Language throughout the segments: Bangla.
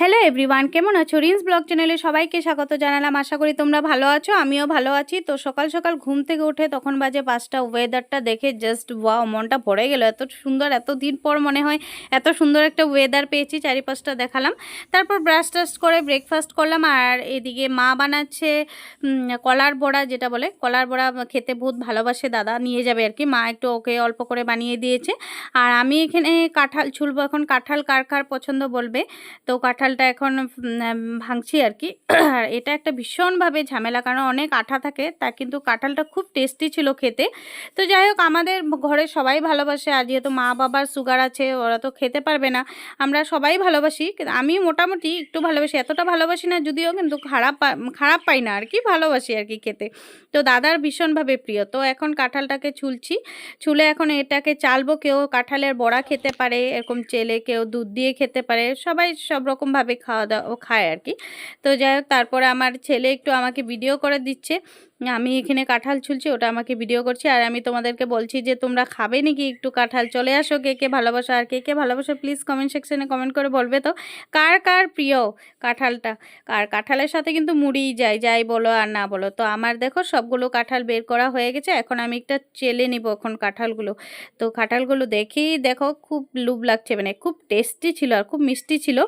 হ্যালো এভরিওয়ান কেমন আছো? রিন্স ব্লগ চ্যানেলে সবাইকে স্বাগত জানালাম। আশা করি তোমরা ভালো আছো, আমিও ভালো আছি। তো সকাল সকাল ঘুম থেকে উঠে তখন বাজে পাঁচটা ওয়েদারটা দেখে জাস্ট ওয়াও মনটা ভরে গেল। এত সুন্দর, এত দিন পর মনে হয় এত সুন্দর একটা ওয়েদার পেয়েছি, চারিপাশটা দেখালাম। তারপর ব্রাশ টাশ করে ব্রেকফাস্ট করলাম, আর এদিকে মা বানাচ্ছে কলার বড়া যেটা বলে, কলার বড়া খেতে বহুত ভালোবাসে, দাদা নিয়ে যাবে আর কি। মা একটু ওকে অল্প করে বানিয়ে দিয়েছে। আর আমি এখানে কাঁঠাল ছুলবো এখন কাঁঠাল কার কার পছন্দ বলবে? তো কাঁঠালটা এখন ভাঙছি আর কি আর এটা একটা ভীষণভাবে ঝামেলা, কারণ অনেক আঠা থাকে, তা কিন্তু কাঁঠালটা খুব টেস্টি ছিল খেতে। তো যাই হোক, আমাদের ঘরে সবাই ভালোবাসে, আর যেহেতু মা বাবার সুগার আছে, ওরা তো খেতে পারবে না, আমরা সবাই ভালোবাসি। আমি মোটামুটি একটু ভালোবাসি, এতটা ভালোবাসি না, যদিও কিন্তু খারাপ খারাপ পাই না আর কি ভালোবাসি আর কি খেতে। তো দাদার ভীষণভাবে প্রিয়, তো এখন কাঁঠালটাকে ছুলছি। ছুলে এখন এটাকে চালবো, কেউ কাঁঠালের বড়া খেতে পারে, এরকম চেলে কেউ দুধ দিয়ে খেতে পারে, সবাই সব রকমভাবে খাওয়া দাওয়া ও খায় আর কি তো যাই হোক, তারপরে আমার ছেলে একটু আমাকে ভিডিও করে দিচ্ছে। আমি এখানে কাঁঠাল ছুলছি, ওটা আমাকে ভিডিও করছি। আর আমি তোমাদেরকে বলছি যে, তোমরা খাবে নাকি একটু কাঁঠাল? চলে আসো, কে কে ভালোবাসো আর কে কে ভালোবাসো? প্লিজ কমেন্ট সেকশনে কমেন্ট করে বলবে তো। কার কার প্রিয় কাঁঠালটা? আর কাঁঠালের সাথে কিন্তু মুড়িই যায়, যাই বলো আর না বলো। তো আমার দেখো, সবগুলো কাঁঠাল বের করা হয়ে গেছে। এখন আমি একটা চেলে নিব এখন কাঁঠালগুলো। তো কাঁঠালগুলো দেখেই দেখো, খুব লুভ লাগছে মানে খুব টেস্টি ছিল আর খুব মিষ্টি ছিল।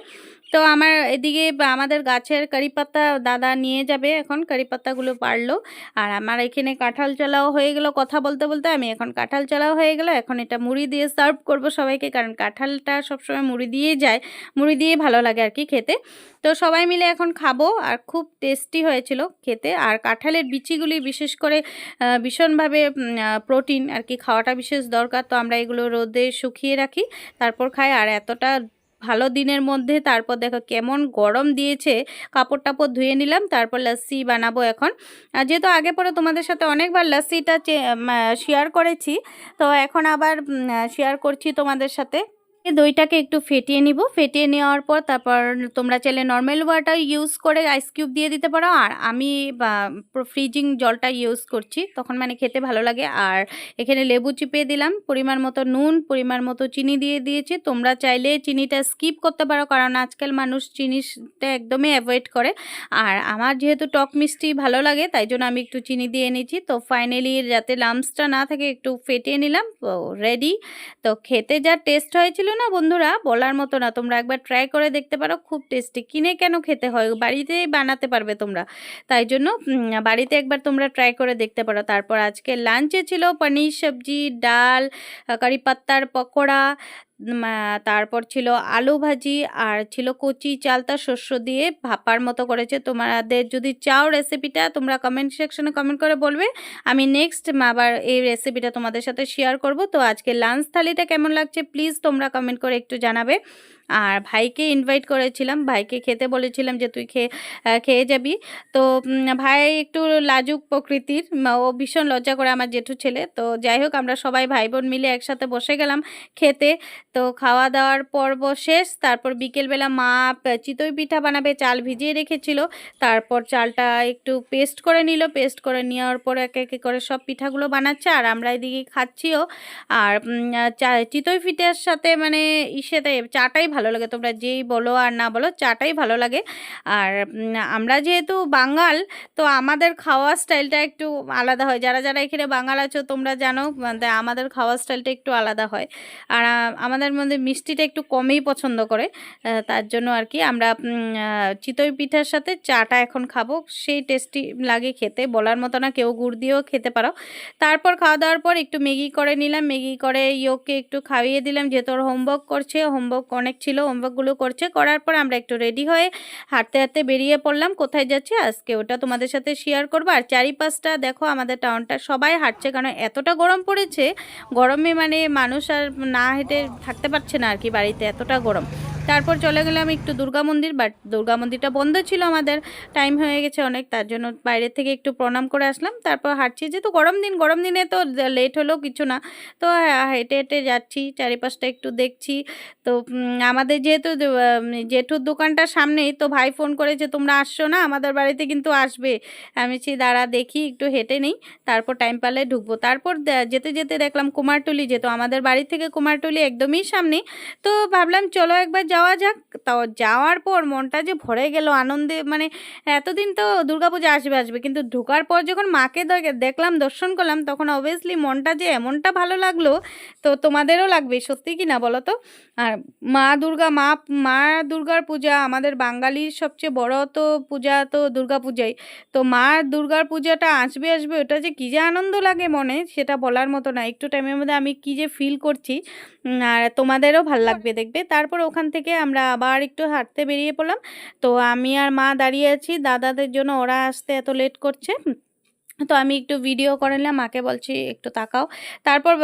তো আমার এদিকে আমাদের গাছের কারি পাতা দাদা নিয়ে যাবে এখন কারি পাতাগুলো পারল। আর আমার এখানে কাঁঠাল চালাও হয়ে গেল কথা বলতে বলতে, আমি এখন কাঁঠাল চালাও হয়ে গেল, এখন এটা মুড়ি দিয়ে সার্ভ করব সবাইকে, কারণ কাঁঠালটা সবসময় মুড়ি দিয়ে যায়, মুড়ি দিয়ে ভালো লাগে আর কি খেতে। তো সবাই মিলে এখন খাব, আর খুব টেস্টি হয়েছিল খেতে। আর কাঁঠালের বিচিগুলি বিশেষ করে ভীষণভাবে প্রোটিন আর কি, খাওয়াটা বিশেষ দরকার। তো আমরা এগুলো রোদে শুকিয়ে রাখি, তারপর খাই। আর এতটা ভালো দিনের মধ্যে তারপর দেখো কেমন গরম দিয়েছে কাপড় টাপড় ধুয়ে নিলাম, তারপর লস্যি বানাবো এখন। যেহেতু আগে পরে তোমাদের সাথে অনেকবার লস্যিটা শেয়ার করেছি, তো এখন আবার শেয়ার করছি তোমাদের সাথে। দইটাকে একটু ফেটিয়ে নিব। ফেটিয়ে নেওয়ার পর তারপর তোমরা চাইলে নর্মাল ওয়াটার ইউজ করে আইস কিউব দিয়ে দিতে পারো। আর আমি ফ্রিজিং জলটা ইউজ করছি। তখন মানে খেতে ভালো লাগে। আর এখানে লেবু চিপে দিলাম। পরিমাণ মতো নুন, পরিমাণ মতো চিনি দিয়ে দিয়েছি। তোমরা চাইলে চিনিটা স্কিপ করতে পারো। কারণ আজকাল মানুষ চিনিটা একদমই অ্যাভয়েড করে। আর আমার যেহেতু টক মিষ্টি ভালো লাগে, তাই জন্য আমি একটু চিনি দিয়ে নিয়েছি। তো ফাইনালি যাতে লামসটা না থাকে, একটু ফেটিয়ে নিলাম। রেডি তো খেতে যা টেস্ট হয়েছিল না বন্ধুরা? বলার মতো না। তোমরা একবার ট্রাই করে দেখতে পারো, খুব টেস্টি কিনে কেন খেতে হয়? বাড়িতেই বানাতে পারবে তোমরা। তাই জন্য বাড়িতে একবার তোমরা ট্রাই করে দেখতে পারো। তারপর আজকে লাঞ্চে ছিল পনির সবজি, ডাল কারি পাত্তার পকোড়া তারপর ছিল আলু ভাজি আর ছিল কচি চালতা শস্য দিয়ে ভাপার মতো করেছে। তোমাদের যদি চাও রেসিপিটা তোমরা কমেন্ট সেকশনে কমেন্ট করে বলবে। আমি নেক্সট আবার এই রেসিপিটা তোমাদের সাথে শেয়ার করব। তো আজকে লাঞ্চ থালিটা কেমন লাগছে প্লিজ তোমরা কমেন্ট করে একটু জানাবে। আর ভাইকে ইনভাইট করেছিলাম। ভাইকে খেতে বলেছিলাম যে, তুই খেয়ে খেয়ে যাবি। তো ভাই একটু লাজুক প্রকৃতির। ও ভীষণ লজ্জা করে আমার জেঠু ছেলে। তো, যাই হোক, আমরা সবাই ভাই বোন মিলে একসাথে বসে গেলাম খেতে। তো খাওয়া দাওয়ার পর্ব শেষ। তারপর বিকেলবেলা মা চিতই পিঠা বানাবে, চাল ভিজিয়ে রেখেছিল। তারপর চালটা একটু পেস্ট করে নিল। পেস্ট করে নেওয়ার পর একে একে করে সব পিঠাগুলো বানাচ্ছে। আর আমরা এদিকে খাচ্ছিও। আর চিতই পিঠার সাথে মানে ইসেতে চাটাই লাগে। তোমরা যেই বলো আর না বলো, চাটাই ভালো লাগে। আর আমরা যেহেতু বাঙাল, তো আমাদের খাওয়া স্টাইলটা একটু আলাদা হয়। যারা যারা এখানে বাঙাল আছো, তোমরা জানো আমাদের খাওয়া স্টাইলটা একটু আলাদা হয়। আর আমাদের মধ্যে মিষ্টিটা একটু কমেই পছন্দ করে। তার জন্য আর কি আমরা চিতই পিঠার সাথে চাটা এখন খাব। সেই টেস্টি লাগে খেতে, বলার মতো না, কেউ গুড় দিয়েও খেতে পারো। তারপর খাওয়া দাওয়ার পর একটু ম্যাগি করে নিলাম। ম্যাগি করে ইয়োকে একটু খাইয়ে দিলাম। যেহেতু ওর হোমওয়ার্ক করছে হোমওয়ার্ক অনেক হোমওয়ার্কগুলো করছে। করার পর আমরা একটু রেডি হয়ে হাঁটতে হাঁটতে বেরিয়ে পড়লাম। কোথায় যাচ্ছি? আজকে ওটা তোমাদের সাথে শেয়ার করব। আর চারিপাশটা দেখো, আমাদের টাউনটা সবাই হাঁটছে, কারণ এতটা গরম পড়েছে, গরমে মানে মানুষ আর না হেঁটে থাকতে পারছে না আর কি বাড়িতে, এতটা গরম। তারপর চলে গেলাম একটু দুর্গা মন্দির বাট দুর্গা মন্দিরটা বন্ধ ছিল আমাদের। টাইম হয়ে গেছে অনেক তার জন্য বাইরে থেকে একটু প্রণাম করে আসলাম। তারপর হাঁটছি যেহেতু গরম দিন গরম দিনে তো লেট হলেও কিছু না। তো হ্যাঁ, হেঁটে হেঁটে যাচ্ছি চারিপাশটা একটু দেখছি। তো আমাদের যেহেতু জেঠুর দোকানটার সামনেই তো ভাই ফোন করেছে তোমরা আসছো না? আমাদের বাড়িতে কিন্তু আসবে। আমি বলছি দাঁড়া দেখি একটু হেঁটে নেই। তারপর টাইম পালে ঢুকবো। তারপর যেতে যেতে দেখলাম কুমারটুলি যেত আমাদের বাড়ি থেকে কুমারটুলি একদমই সামনে তো ভাবলাম চলো একবার যাওয়া যাক। তো যাওয়ার পর মনটা যে ভরে গেল আনন্দে মানে এতদিন তো দুর্গাপূজা আসবে আসবে, কিন্তু ঢোকার পর যখন মাকে দেখলাম, দর্শন করলাম, তখন অবভিয়াসলি মনটা যে এমনটা ভালো লাগল, তো তোমাদেরও লাগবে, সত্যি কি না বলো তো? আর মা দুর্গা, মা মা দুর্গার পূজা, আমাদের বাঙালির সবচেয়ে বড় তো পূজা তো দুর্গা পূজাই তো মা দুর্গার পূজাটা আসবে আসবে, ওটা যে কী যে আনন্দ লাগে মনে, সেটা বলার মতো না। একটু টাইমের মধ্যে আমি কী যে ফিল করছি আর তোমাদেরও ভালো লাগবে দেখবে। তারপর ওখান থেকে আমরা আবার একটু হাঁটতে বেরিয়ে পড়লাম। তো আমি আর মা দাঁড়িয়ে আছি। দাদাদের জন্য ওরা আসতে এত লেট করছে। তো আমি একটু ভিডিও করে নিলাম, মাকে বলছি একটু তাকাও। তারপর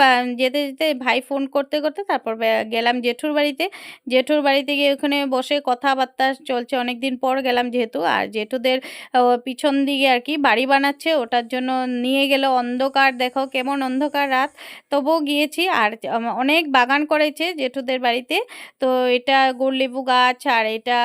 যেতে যেতে ভাই ফোন করতে করতে তারপর গেলাম জেঠুর বাড়িতে। জেঠুর বাড়িতে গিয়ে ওখানে বসে কথাবার্তা চলছে অনেক দিন পর গেলাম যেহেতু। আর জেঠুদের পিছন দিকে আর কি বাড়ি বানাচ্ছে, ওটার জন্য নিয়ে গেল অন্ধকার। দেখো কেমন অন্ধকার রাত। তবুও গিয়েছি আর অনেক বাগান করেছে জেঠুদের বাড়িতে। তো এটা গুড় লেবু গাছ আর এটা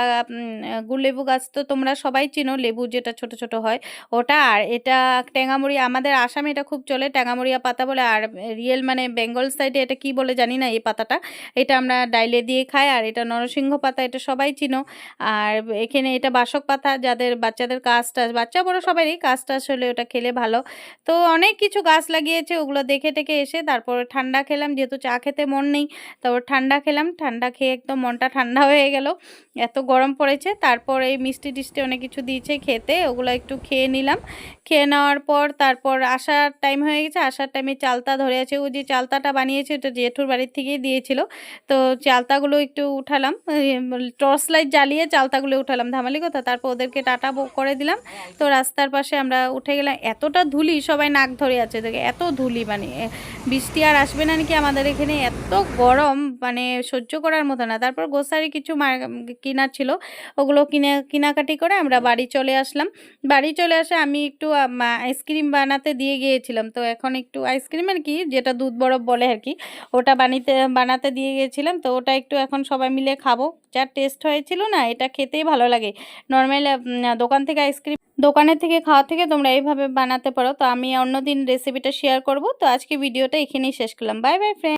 গুড় লেবু গাছ তো তোমরা সবাই চিনো, লেবু যেটা ছোট ছোট হয় ওটা। আর এটা ট্যাঙামুড়ি আমাদের আসামে এটা খুব চলে ট্যাঙামুড়িয়া পাতা বলে। আর রিয়েল মানে বেঙ্গল সাইডে এটা কি বলে জানি না এই পাতাটা। এটা আমরা ডাইলে দিয়ে খাই, আর এটা নরসিংহ পাতা, এটা সবাই চিনো। আর এখানে এটা বাসক পাতা, যাদের বাচ্চাদের কাজ টাজ, বাচ্চা বড় সবারই কাজ টাস হলে ওটা খেলে ভালো। তো অনেক কিছু গাছ লাগিয়েছে, ওগুলো দেখে টেকে এসে তারপর ঠান্ডা খেলাম, যেহেতু চা খেতে মন নেই তারপর ঠান্ডা খেলাম। ঠান্ডা খেয়ে একদম মনটা ঠান্ডা হয়ে গেল, এত গরম পড়েছে। তারপর এই মিষ্টি টিষ্টি অনেক কিছু দিয়েছে খেতে, ওগুলো একটু খেয়ে নিলাম। খেয়ে নেওয়ার পর তারপর আসার টাইম হয়ে গেছে, আসার টাইমে চালতা ধরে আছে। ও যে চালতাটা বানিয়েছে, ওটা জেঠুর বাড়ির থেকেই দিয়েছিল। তো চালতাগুলো একটু উঠালাম টর্চ লাইট জ্বালিয়ে চালতাগুলো উঠালাম, ধামালি কথা। তারপর ওদেরকে টাটা করে দিলাম। তো রাস্তার পাশে আমরা উঠে গেলাম। এতটা ধুলি, সবাই নাক ধরে আছে দেখে, এত ধুলি মানে বৃষ্টি আর আসবে না নাকি আমাদের এখানে? এত গরম মানে সহ্য করার মতো না। তারপর গোসারি কিছু কেনার ছিল, ওগুলো কিনে, কেনাকাটি করে আমরা বাড়ি চলে আসলাম। বাড়ি চলে আসে আমি একটু আইসক্রিম বানাতে দিয়ে গিয়েছিলাম। তো এখন একটু আইসক্রিম আর কি, যেটা দুধ বরফ বলে আর কি, ওটা বানিতে, বানাতে দিয়ে গিয়েছিলাম। তো ওটা একটু এখন সবাই মিলে খাব। যার টেস্ট হয়েছিল না, এটা খেতেই ভালো লাগে। নর্মাল দোকান থেকে আইসক্রিম, দোকানের থেকে খাওয়া থেকে তোমরা এইভাবে বানাতে পারো। তো আমি অন্যদিন রেসিপিটা শেয়ার করব। তো আজকে ভিডিওটা এখানেই শেষ করলাম। Bye bye friend